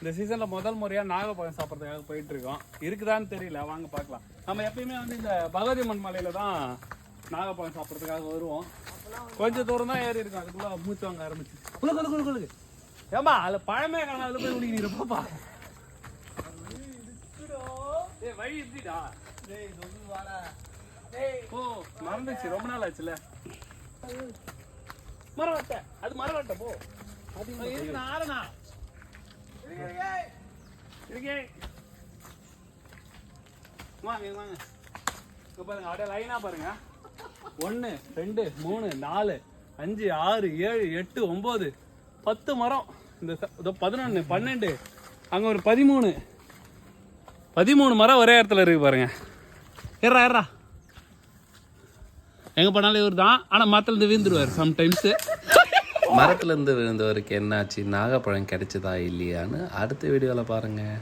இந்த சீசன்ல முதல் முறையா நாகப்பழம் சாப்பிட்றதுக்காக போயிட்டு இருக்கோம் இருக்குதான்னு தெரியல. வாங்க பார்க்கலாம். நம்ம எப்பயுமே வந்து இந்த பகவதி மண் மலையில தான் நாகப்பழம் சாப்பிட்றதுக்காக வருவோம். கொஞ்சம் தூரம் தான் ஏறி இருக்கும். அதுக்குள்ள மூச்சு வாங்க ஆரம்பிச்சு. குழு குழு குழு குளு ஏமா அதுல பழமே காணும் அதுல போய் குடிக்கிறீங்க பாப்பா ஏய் வழி இப்படிடா. ஓ மறந்துச்சு. ரொம்ப நாள் ஆச்சுல. மரவட்டை. அது மரவட்டை போ. அது இருக்கு. இருக்கே வாங்க வாங்க பாருங்க அப்படியே லைனா பாருங்க. ஒன்று ரெண்டு மூணு நாலு அஞ்சு ஆறு ஏழு எட்டு ஒம்பது பத்து மரம். இந்த பதினொன்று பன்னெண்டு அங்கே ஒரு பதிமூணு. பதிமூணு மரம் ஒரே இடத்துல இருக்கு பாருங்க. ஏறா ஏறா. எங்கே போனாலும் இவர் தான் ஆனால் மரத்துலேருந்து வீழ்ந்துருவார் சம்டைம்ஸு மரத்துலேருந்து விழுந்தவருக்கு என்னாச்சு? நாகப்பழம் கிடைச்சதா இல்லையான்னு அடுத்த வீடியோவில் பாருங்கள்